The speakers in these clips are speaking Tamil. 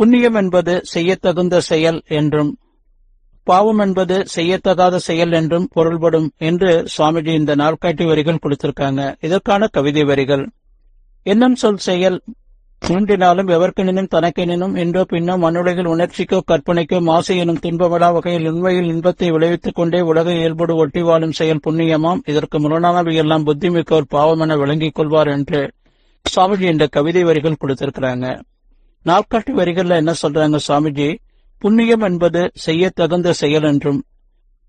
புண்ணியம் என்பது செய்யத்தகுந்த செயல் என்றும் பாவம் என்பது செய்யத்தகாத செயல் என்றும் பொருள்படும் என்று சுவாமிஜி இந்த நாற்காட்டி வரிகள் கொடுத்திருக்காங்க. இதற்கான கவிதை வரிகள். எண்ணம் சொல் செயல் மூன்றினாலும் எவர்க்கெனினும் தனக்கெனினும் என்றோ பின்னோ மண்ணுலகில் உணர்ச்சிக்கோ கற்பனைக்கோ மாசு எனும் துன்பமில்லா வகையில் உண்மையில் இன்பத்தை விளைவித்துக் கொண்டே உலக இயல்போடு ஒட்டி வாழும் செயல் புண்ணியமாம். இதற்கு முரணானவை எல்லாம் புத்திமிக்கோர் பாவம் என விளங்கிக் கொள்வார் என்று சுவாமிஜி என்ற கவிதை வரிகள் கொடுத்திருக்கிறாங்க. நாட்காட்டி வரிகள்ல என்ன சொல்றாங்க சுவாமிஜி? புண்ணியம் என்பது செய்யத்தகுந்த செயல் என்றும்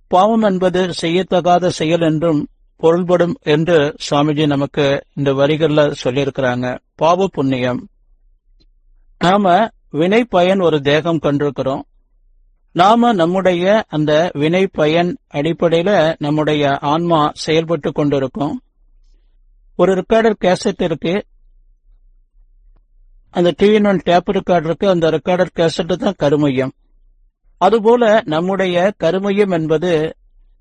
பாவம் என்பது செய்யத்தகாத செயல் என்றும் பொருள்படும் என்று சுவாமிஜி நமக்கு இந்த வரிகள்ல சொல்லியிருக்கிறாங்க. பாவ புண்ணியம். நாம வினை பயன் ஒரு தேகம் கண்டிருக்கிறோம். நாம நம்முடைய அந்த வினை பயன் அடிப்படையில நம்முடைய ஆன்மா செயல்பட்டு கொண்டிருக்கோம். ஒரு ரெக்கார்டர் கேசட் இருக்கு அந்த டிஎன்ஒன் டேப் ரெக்கார்டருக்கு அந்த ரெக்கார்டர் கேசட் தான் கருமையம். அதுபோல நம்முடைய கருமையம் என்பது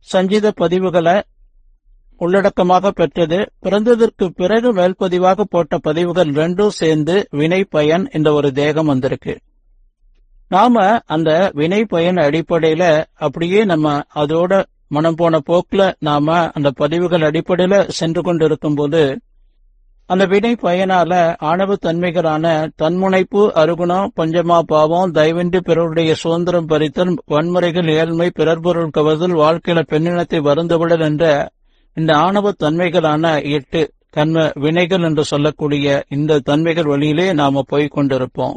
சஞ்சித பதிவுகளை உள்ளடக்கமாக பெற்றது. பிறந்ததற்கு பிறகு மேல்பதிவாக போட்ட பதிவுகள் ரெண்டும் சேர்ந்து வினை பயன் என்ற ஒரு தேகம் வந்திருக்கு. நாம அந்த வினை பயன் அடிப்படையில அப்படியே நம்ம அதோட மனம் போன போக்குல நாம அந்த பதிவுகள் அடிப்படையில சென்று கொண்டிருக்கும் போது அந்த வினை பயனால ஆணவ தன்மைகளான தன்முனைப்பு அருகுணம் பஞ்சமா பாவம் தயவின்றி பிறருடைய சுதந்திரம் பறித்தல் வன்முறைகள் ஏழ்மை பிறர் பொருள் கவர்தல் வாழ்க்கையில பெண்ணினத்தை வருந்துவிடல் என்ற இந்த ஆணவ தன்மைகளான எட்டு தன்ம வினைகள் என்று சொல்லக்கூடிய இந்த தன்மைகள் வழியிலே நாம போய்க் கொண்டிருப்போம்.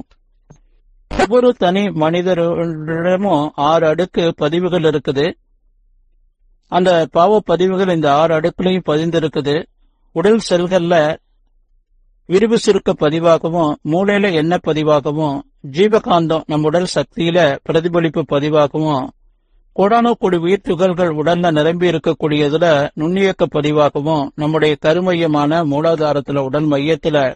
ஒவ்வொரு தனி மனிதரிடமும் ஆறு அடுக்கு பதிவுகள் இருக்குது. அந்த பாவ பதிவுகள் இந்த ஆறு அடுக்குலையும் பதிந்திருக்குது. உடல் செல்கள்ல விரிவு சுருக்க பதிவாகவும் மூளையில எண்ண பதிவாகவும் ஜீவகாந்தம் நம் உடல் சக்தியில பிரதிபலிப்பு பதிவாகவும் கோடானோ கோடி உயிர் துகள்கள் உடல்ல நிரம்பி இருக்கக்கூடியதுல நுண்ணியக்க பதிவாகவும் நம்முடைய கருமையமான மூலாதாரத்துல உடல் மையத்துல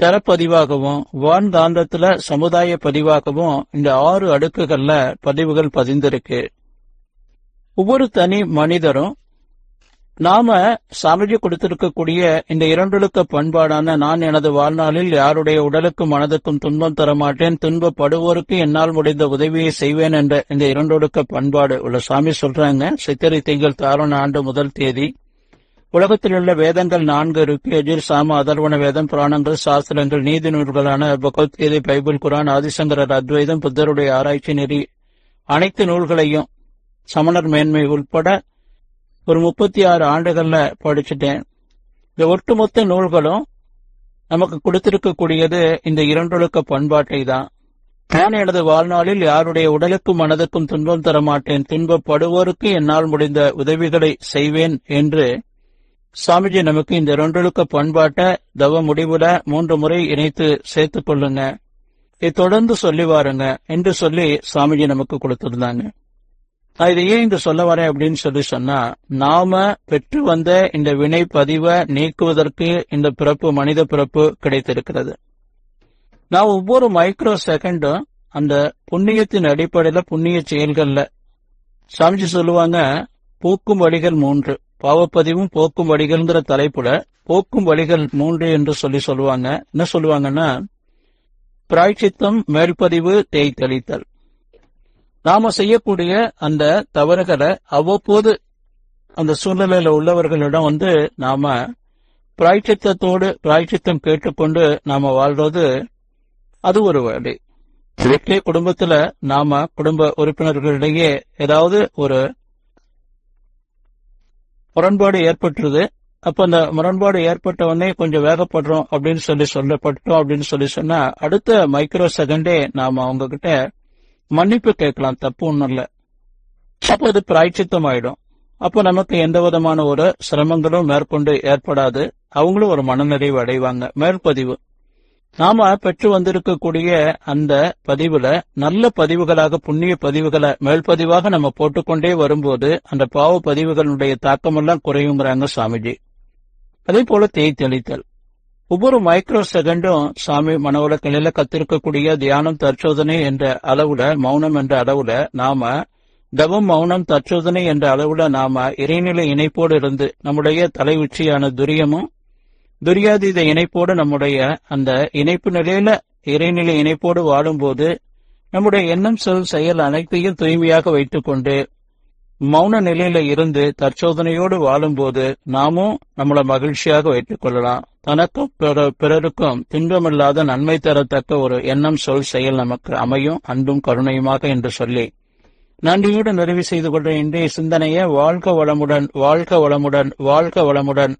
தரப்பதிவாகவும் வான் காந்தத்துல சமுதாய பதிவாகவும் இந்த ஆறு அடுக்குகள்ல பதிவுகள் பதிந்திருக்கு. ஒவ்வொரு தனி மனிதரும் நாம சமைச்சு கொடுத்திருக்கக்கூடிய இந்த இரண்டொழுக்க பண்பாடான நான் எனது வாழ்நாளில் யாருடைய உடலுக்கும் மனதுக்கும் துன்பம் தர மாட்டேன் துன்பப்படுவோருக்கு என்னால் முடிந்த உதவியை செய்வேன் என்ற இந்த இரண்டொழுக்க பண்பாடு உள்ள சாமி சொல்றாங்க. சித்திரை திங்கள் தாரண ஆண்டு முதல் தேதி. உலகத்தில் உள்ள வேதங்கள் நான்கு இருக்கு. எஜிர் சாம அதர்வன வேதம் புராணங்கள் சாஸ்திரங்கள் நீதி நூல்களான பகவத்கீதை பைபிள் குரான் ஆதிசங்கரர் அத்வைதம் புத்தருடைய ஆராய்ச்சி நெறி அனைத்து நூல்களையும் சமணர் மேன்மை உட்பட ஒரு முப்பத்தி ஆறு ஆண்டுகள்ல படிச்சுட்டேன். இந்த ஒட்டுமொத்த நூல்களும் நமக்கு கொடுத்திருக்கக்கூடியது இந்த இரண்டொழுக்க பண்பாட்டை தான் நான் எனது வாழ்நாளில் யாருடைய உடலுக்கும் மனதுக்கும் துன்பம் தரமாட்டேன். துன்பப்படுவோருக்கு என்னால் முடிந்த உதவிகளை செய்வேன் என்று சாமிஜி நமக்கு இந்த இரண்டொழுக்க பண்பாட்டை தவ முடிவுல மூன்று முறை இணைத்து சேர்த்துக் கொள்ளுங்க. இதை தொடர்ந்து சொல்லி வாருங்க என்று சொல்லி சாமிஜி நமக்கு கொடுத்திருந்தாங்க. இதை ஏன் இங்க சொல்ல வரேன் அப்படின்னு சொல்லி சொன்னா நாம பெற்று வந்த இந்த வினை பதிவை நீக்குவதற்கு இந்த பிறப்பு மனித பிறப்பு கிடைத்திருக்கிறது. நான் ஒவ்வொரு மைக்ரோ செகண்டும் அந்த புண்ணியத்தின் அடிப்படையில புண்ணிய செயல்கள்ல சாமிஜி சொல்லுவாங்க போக்கும் வழிகள் மூன்று. பாவப்பதிவும் போக்கும் வழிகள்ங்கிற தலைப்புல போக்கும் வழிகள் மூன்று என்று சொல்லி சொல்லுவாங்க. என்ன சொல்லுவாங்கன்னா பிராய்ச்சித்தம் மேல்பதிவு தேய்த்தளித்தல். நாம செய்யக்கூடிய அந்த தவறுகளை அவ்வப்போது அந்த சூழ்நிலையில உள்ளவர்களிடம் வந்து நாம பிராய்ச்சித்தத்தோடு பிராய்ச்சித்தம் கேட்டுக்கொண்டு நாம வாழ்றது அது ஒரு வழி. வீட்டிலே குடும்பத்துல நாம குடும்ப உறுப்பினர்களிடையே ஏதாவது ஒரு முரண்பாடு ஏற்பட்டுருது. அப்ப அந்த முரண்பாடு ஏற்பட்ட உடனே கொஞ்சம் வேகப்படுறோம் அப்படின்னு சொல்லி சொல்லப்பட்டோம் அப்படின்னு சொல்லி சொன்னா அடுத்த மைக்ரோ செகண்டே நாம அவங்க கிட்ட மன்னிப்பு கேட்கலாம் தப்பு ஒண்ணும் இல்லை. அப்போ அது பிராய்ச்சித்தம் ஆயிடும் அப்போ நமக்கு எந்த விதமான ஒரு சிரமங்களும் மேற்கொண்டு ஏற்படாது. அவங்களும் ஒரு மனநிறைவு அடைவாங்க. மேற்பதிவு. நாம பெற்று வந்திருக்கக்கூடிய அந்த பதிவுல நல்ல பதிவுகளாக புண்ணிய பதிவுகளை மேல்பதிவாக நம்ம போட்டுக்கொண்டே வரும்போது அந்த பாவ பதிவுகளுடைய தாக்கமெல்லாம் குறையுங்கிறாங்க சாமிஜி. அதே போல தேய் தெளித்தல் ஒவ்வொரு மைக்ரோ செகண்டும் சாமி மனவளக்கலையில கத்திருக்கக்கூடிய தியானம் தற்சோதனை என்ற அளவுல மௌனம் என்ற அளவுல நாம தவம் மௌனம் தற்சோதனை என்ற அளவுல நாம இறைநிலை இணைப்போடு இருந்து நம்முடைய தலை உச்சியான துரியமும் துரியாதீத இணைப்போடு நம்முடைய அந்த இணைப்பு நிலையில இறைநிலை இணைப்போடு வாழும்போது நம்முடைய எண்ணம் சொல் செயல் அனைத்தையும் தூய்மையாக வைத்துக்கொண்டு மௌன நிலையில இருந்து தற்சோதனையோடு வாழும்போது நாமும் நம்மளை மகிழ்ச்சியாக வைத்துக் கொள்ளலாம் தனக்கும் பிற- பிறருக்கும் துன்பமில்லாத நன்மை தரத்தக்க ஒரு எண்ணம் சொல் செயல் நமக்கு அமையும் அன்பும் கருணையுமாக என்று சொல்லி. நன்றியோடு நிறைவு செய்து கொண்ட இன்றைய சிந்தனையை வாழ்க வளமுடன் வாழ்க வளமுடன் வாழ்க வளமுடன்.